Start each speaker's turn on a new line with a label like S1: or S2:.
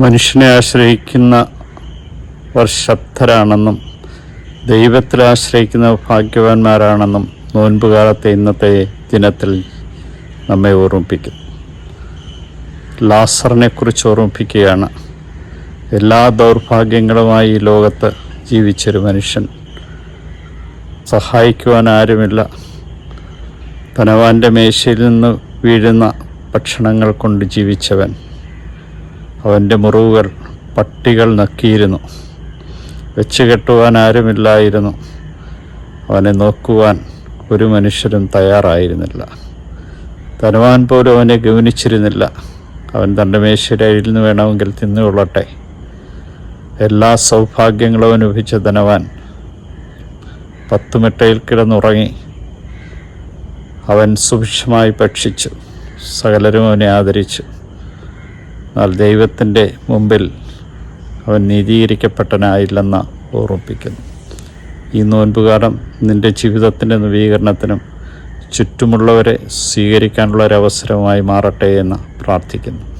S1: മനുഷ്യനെ ആശ്രയിക്കുന്ന ശക്തരാണെന്നും ദൈവത്തിൽ ആശ്രയിക്കുന്ന ഭാഗ്യവാന്മാരാണെന്നും നോൻപുകാലത്തെ ഇന്നത്തെ ദിനത്തിൽ നമ്മെ ഓർമ്മിപ്പിക്കുന്നു. ലാസറിനെക്കുറിച്ച് ഓർമ്മിപ്പിക്കുകയാണ്. എല്ലാ ദൗർഭാഗ്യങ്ങളുമായി ഈ ലോകത്ത് ജീവിച്ചൊരു മനുഷ്യൻ. സഹായിക്കുവാൻ ആരുമില്ല. ധനവാന്റെ മേശയിൽ നിന്ന് വീഴുന്ന ഭക്ഷണങ്ങൾ കൊണ്ട് ജീവിച്ചവൻ. അവന്റെ മുറിവുകൾ പട്ടികൾ നക്കിയിരുന്നു. വെച്ച് കെട്ടുവാൻ ആരുമില്ലായിരുന്നു. അവനെ നോക്കുവാൻ ഒരു മനുഷ്യരും തയ്യാറായിരുന്നില്ല. ധനവാൻ പോലും അവനെ ഗവനിച്ചിരുന്നില്ല അവൻ തന്റെ നിന്ന് വേണമെങ്കിൽ തിന്നുകൊള്ളട്ടെ. എല്ലാ സൗഭാഗ്യങ്ങളും അനുഭവിച്ച ധനവാൻ. പത്ത് മെട്ടയിൽ കിടന്നുറങ്ങി. അവൻ സുഭിക്ഷമായി ഭക്ഷിച്ചു. സകലരും അവനെ ആദരിച്ചു. എന്നാൽ ദൈവത്തിന്റെ മുമ്പിൽ അവൻ നീതീകരിക്കപ്പെട്ടനായില്ലെന്ന് ഓർമ്മിപ്പിക്കുന്നു. ഈ നോൻപുകാലം നിന്റെ ജീവിതത്തിന്റെ നവീകരണത്തിനും ചുറ്റുമുള്ളവരെ സ്വീകരിക്കാനുള്ള അവസരമായി മാറട്ടെ എന്ന് പ്രാർത്ഥിക്കുന്നു.